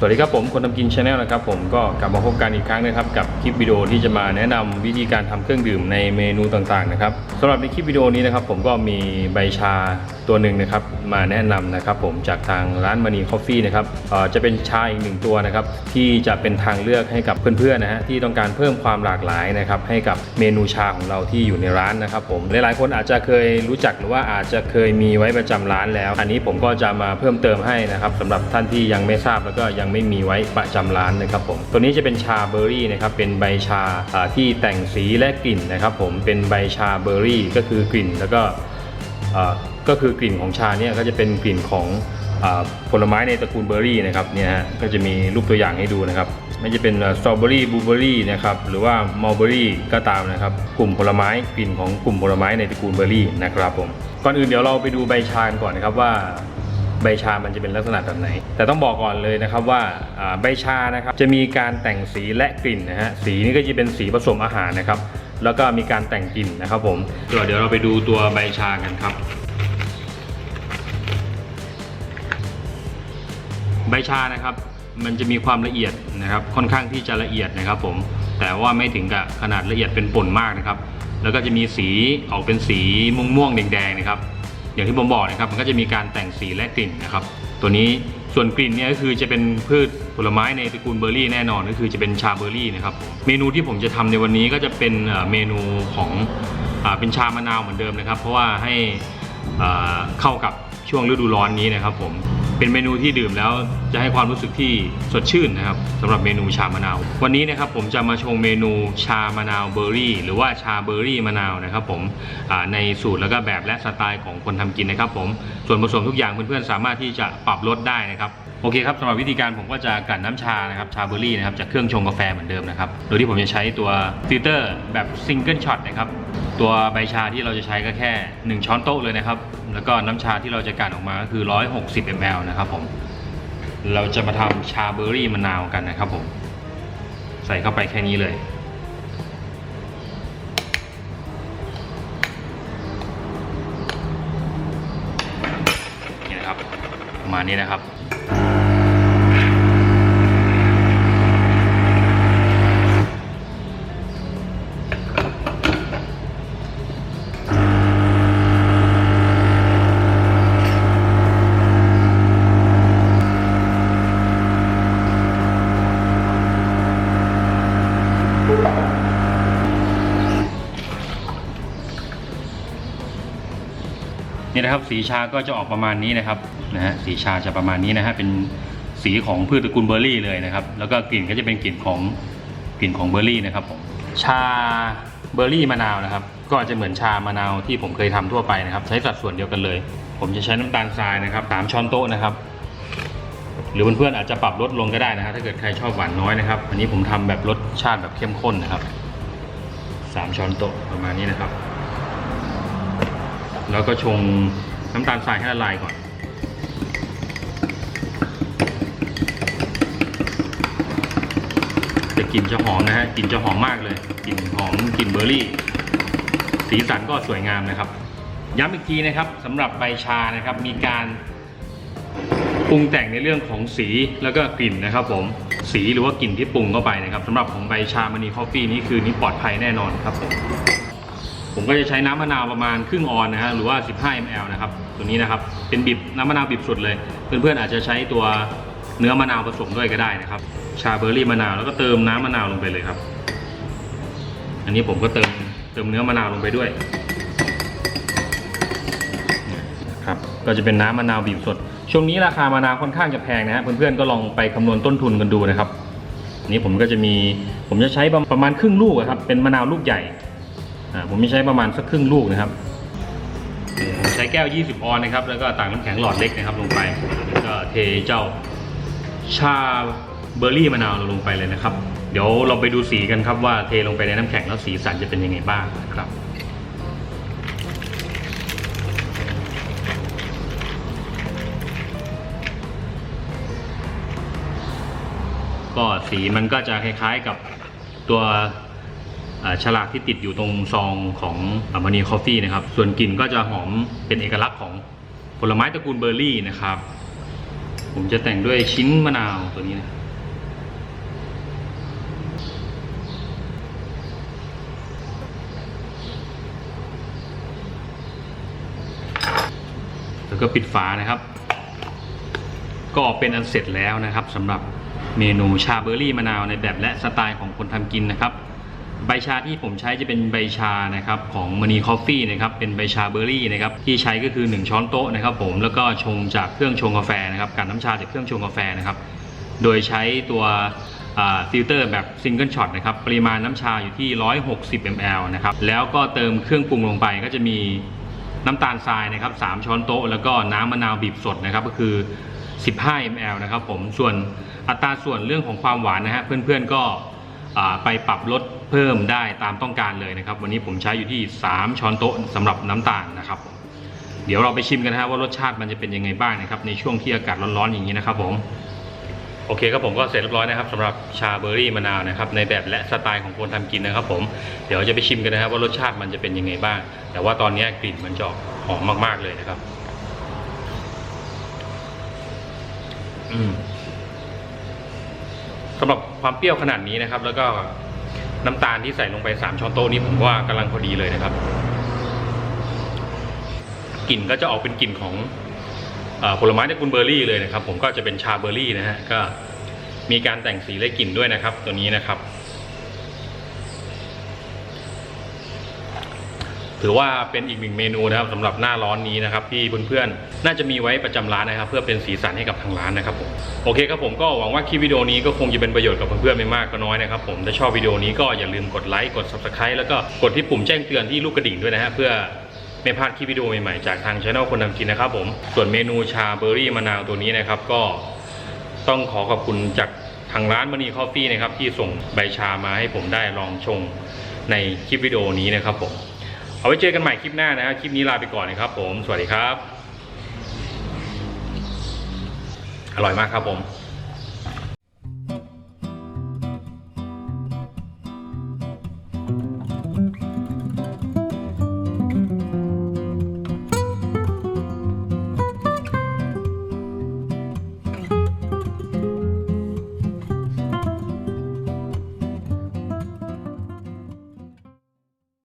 สวัสดีครับผมคนทำกินชาแนลนะครับผมก็กลับมาพบกันอีกครั้งนะครับกับคลิปวิดีโอที่จะมาแนะนำวิธีการทำเครื่องดื่มในเมนูต่างๆนะครับสำหรับในคลิปวิดีโอนี้นะครับผมก็มีใบชาตัวหนึ่งนะครับมาแนะนำนะครับผมจากทางร้านมณีคอฟฟี่นะครับจะเป็นชาอีกหนึ่งตัวนะครับที่จะเป็นทางเลือกให้กับเพื่อนๆนะฮะที่ต้องการเพิ่มความหลากหลายนะครับให้กับเมนูชาของเราที่อยู่ในร้านนะครับผมหลายๆคนอาจจะเคยรู้จักหรือว่าอาจจะเคยมีไว้ประจำร้านแล้ว อันนี้ผมก็จะมาเพิ่มเติมให้นะครับสำหรับท่านที่ยังไม่ทราบแล้วก็ยังไม่มีไว้ประจำร้านนะครับผมตัวนี้จะเป็นชาเบอร์รี่นะครับเป็นใบชาที่แต่งสีและกลิ่นนะครับผมเป็นใบชาเบอร์รี่ก็คือกลิ่นแล้วก็ก็คือกลิ่นของชาเนี่ยก็จะเป็นกลิ่นของอผลไม้ในตระกูลเบอร์รี่นะครับเนี่ยฮะก็จะมีรูปตัวอย่างให้ดูนะครับไม่จะเป็นสตรอเบอรี่บลูเบอรี่นะครับหรือว่ามัลเบอรี่ก็ตามนะครับกลุ่มผลไม้กลิ่นของกลุ่มผลไม้ในตระกูลเบอร์รี่นะครับผมก่อนอื่นเดี๋ยวเราไปดูใบชากันก่อนนะครับว่า ใบชามันจะเป็นลักษณะแบบไหน แต่ต้องบอกก่อนเลยนะครับว่าอ่าใบชานะครับจะมีการแต่งสีและกลิ่นนะฮะสีนี่ก็จะเป็นสีผสมอาหารนะครับ แล้วก็มีการแต่งกลิ่นนะครับผมเดี๋ยวเดี๋ยวเราไปดูตัวใบชากันครับ ใบชานะครับมันจะมีความละเอียดนะครับ ค่อนข้างที่จะละเอียดนะครับ ผมแต่ว่าไม่ถึงกับขนาดละเอียดเป็นป่นมากนะครับ แล้วก็จะมีสีออกเป็นสีม่วงๆแดงๆนะครับ อย่างที่ผมบอกนะครับมันก็จะมีการแต่งสีและกลิ่นนะครับ ตัวนี้ส่วนกลิ่นเนี่ยก็คือจะเป็นพืชผลไม้ในตระกูลเบอร์รี่แน่นอนก็คือจะเป็นชาเบอร์รี่นะครับเมนูที่ผมจะทำในวันนี้ก็จะเป็นเมนูของอเป็นชามะนาวเหมือนเดิมนะครับ เพราะว่าให้เข้ากับช่วงฤดูร้อนนี้นะครับผม เป็นเมนูที่ดื่มแล้วจะให้ความรู้สึกที่สดชื่นนะครับสำหรับเมนูชามะนาว วันนี้นะครับผมจะมาชงเมนูชามะนาวเบอร์รี่ หรือว่าชาเบอร์รี่มะนาวนะครับผมในสูตรแล้วก็แบบและสไตล์ของคนทำกินนะครับผมส่วนผสมทุกอย่างเพื่อนๆสามารถที่จะปรับลดได้นะครับ โอเคครับสำหรับวิธีการผมก็จะกลั่นน้ำชานะครับชาเบอร์รี่นะครับจากเครื่องชงกาแฟเหมือนเดิมนะครับโดยที่ผมจะใช้ตัวฟิลเตอร์แบบซิงเกิลช็อตนะครับตัวใบชาที่เราจะใช้ก็แค่ 1 ช้อนโต๊ะเลยนะครับ แล้วก็น้ำชาที่เราจะกลั่นออกมาก็คือ 160 ml นะครับผมเราจะมาทำชาเบอร์รี่มะนาวกันนะครับผมใส่เข้าไปแค่นี้เลยนี่นะครับประมาณนี้นะครับ นี่นะครับสีชาก็จะออกประมาณนี้นะครับนะฮะสีชาจะประมาณนี้นะฮะเป็นสีของพืชตระกูลเบอร์รี่เลยนะครับ แล้วก็กลิ่นก็จะเป็นกลิ่นของกลิ่นของเบอร์รี่นะครับผมชาเบอร์รี่มะนาวนะครับ ก็จะเหมือนชามะนาวที่ผมเคยทำทั่วไปนะครับ ใช้สัดส่วนเดียวกันเลย ผมจะใช้น้ำตาลทรายนะครับสามช้อนโต๊ะนะครับ หรือเพื่อนๆอาจจะปรับลดลงก็ได้นะครับ ถ้าเกิดใครชอบหวานน้อยนะครับ อันนี้ผมทำแบบรสชาติแบบเข้มข้นนะครับสามช้อนโต๊ะประมาณนี้นะครับ แล้วก็ชงน้ำตาลทรายให้ละลายก่อน จะกลิ่นจะหอมนะฮะกลิ่นจะหอมมากเลยกลิ่นหอมกลิ่นเบอร์รี่ สีสันก็สวยงามนะครับ ย้ำอีกทีนะครับสำหรับใบชานะครับมีการปรุงแต่งในเรื่องของสีแล้วก็กลิ่นนะครับผมสีหรือว่ากลิ่นที่ปรุงเข้าไปนะครับสำหรับของใบชามณีคอฟฟี่นี่คือนี่ปลอดภัยแน่นอนครับผม ผมก็จะใช้น้ำมะนาวประมาณครึ่งออนนะฮะหรือว่า 15 ml นะครับ ตัวนี้นะครับ เป็นบีบน้ำมะนาวบีบสุดเลย เพื่อนๆอาจจะใช้ตัวเนื้อมะนาวผสมด้วยก็ได้นะครับ ชาเบอร์รี่มะนาวแล้วก็เติมน้ำมะนาวลงไปเลยครับ อันนี้ผมก็เติมเติมเนื้อมะนาวลงไปด้วยนะครับก็จะเป็นน้ำมะนาวบีบสด ช่วงนี้ราคามะนาวค่อนข้างจะแพงนะฮะเพื่อนๆก็ลองไปคำนวณต้นทุนกันดูนะครับ นี้ผมก็จะมีผมจะใช้ประมาณครึ่งลูกครับเป็นมะนาวลูกใหญ่ อ่าผมจะใช้ประมาณสักครึ่งลูกนะครับผมใช้แก้ว 20 ออนนะครับ แล้วก็ต่างน้ำแข็งหลอดเล็กนะครับลงไปแล้วก็เทเจ้าชาเบอร์รี่มะนาวลงไปเลยนะครับ เดี๋ยวเราไปดูสีกันครับว่าเทลงไปในน้ำแข็งแล้วสีสันจะเป็นยังไงบ้างนะครับก็สีมันก็จะคล้ายๆกับตัว ฉลากที่ติดอยู่ตรงซองของอมานีคอฟฟี่นะครับ ส่วนกลิ่นก็จะหอมเป็นเอกลักษณ์ของผลไม้ตระกูลเบอร์รี่นะครับ ผมจะแต่งด้วยชิ้นมะนาวตัวนี้นะแล้วก็ปิดฝานะครับ ก็เป็นอันเสร็จแล้วนะครับสำหรับเมนูชาเบอร์รี่มะนาวในแบบและสไตล์ของคนทำกินนะครับ ใบชาที่ผมใช้จะเป็นใบชานะครับของม n นีคอฟฟี่นะครับเป็นใบชาเบอร์รี่นะครับที่ใช้ก็คือ 1 ช้อนโต๊ะนะครับผมแล้วก็ชงจากเครื่องชงกาแฟนะครับการน้ำชาจากเครื่องชงกาแฟนะครับโดยใช้ตัวฟิลเตอร์แบบซิงเกิลช็อตนะครับปริมาณน้ำชาอยู่ที่ 160 ml นะครับแล้วก็เติมเครื่องปรุงลงไปก็จะมีน้ำตาลทรายนะครับ3ช้อนโต๊ะแล้วก็น้ำมะนาวบีบสดนะครับก็คือ 15 ml นะครับผมส่วนอัตราส่วนเรื่องของความหวานนะฮะเพื่อนๆก็ ไปปรับลดเพิ่มได้ตามต้องการเลยนะครับ วันนี้ผมใช้อยู่ที่ 3 ช้อนโต๊ะสำหรับน้ำตาลนะครับเดี๋ยวเราไปชิมกันนะฮะว่ารสชาติมันจะเป็นยังไงบ้างนะครับ ในช่วงที่อากาศร้อนๆอย่างนี้นะครับผมโอเคครับผมก็เสร็จเรียบร้อยนะครับสำหรับชาเบอร์รี่มะนาวนะครับในแบบและสไตล์ของคนทำกินนะครับ ผมเดี๋ยวจะไปชิมกันนะครับว่ารสชาติมันจะเป็นยังไงบ้าง แต่ว่าตอนนี้กลิ่นมันจะหอมมาก ๆเลยนะครับอืมสำหรับ ความเปรี้ยวขนาดนี้นะครับ แล้วก็น้ำตาลที่ใส่ลงไปสามช้อนโต๊ะนี้ผมว่ากำลังพอดีเลยนะครับกลิ่นก็จะออกเป็นกลิ่นของอผลไม้จากุลเบอร์รี่เลยนะครับ ผมก็จะเป็นชาเบอร์รี่นะฮะก็มีการแต่งสีและกลิ่นด้วยนะครับ ตัวนี้นะครับ ถือว่าเป็นอีกหนึ่งเมนูนะครับสำหรับหน้าร้อนนี้นะครับที่เพื่อนๆน่าจะมีไว้ประจำร้านนะครับ เพื่อเป็นสีสันให้กับทางร้านนะครับผมโอเคครับผมก็หวังว่าคลิปวิดีโอนี้ก็คงจะเป็นประโยชน์กับเพื่อนๆไม่มากก็น้อยนะครับผมถ้าชอบวิดีโอนี้ก็อย่าลืมกดไลค์กด subscribe แล้วก็กดที่ปุ่มแจ้งเตือนที่ลูกกระดิ่งด้วยนะฮะเพื่อไม่พลาดคลิปวิดีโอใหม่ๆจากทางช่องคนทำกินนะครับผมส่วนเมนูชาเบอร์รี่มะนาวตัวนี้นะครับก็ต้องขอขอบคุณจากทางร้านมณีคอฟฟี่นะครับที่ส่งใบชามาให้ผมได้ลองชงในคลิปวิดีโอนี้นะครับผม เอาไว้เจอกันใหม่คลิปหน้านะครับคลิปนี้ลาไปก่อนนะครับผม สวัสดีครับ อร่อยมากครับผม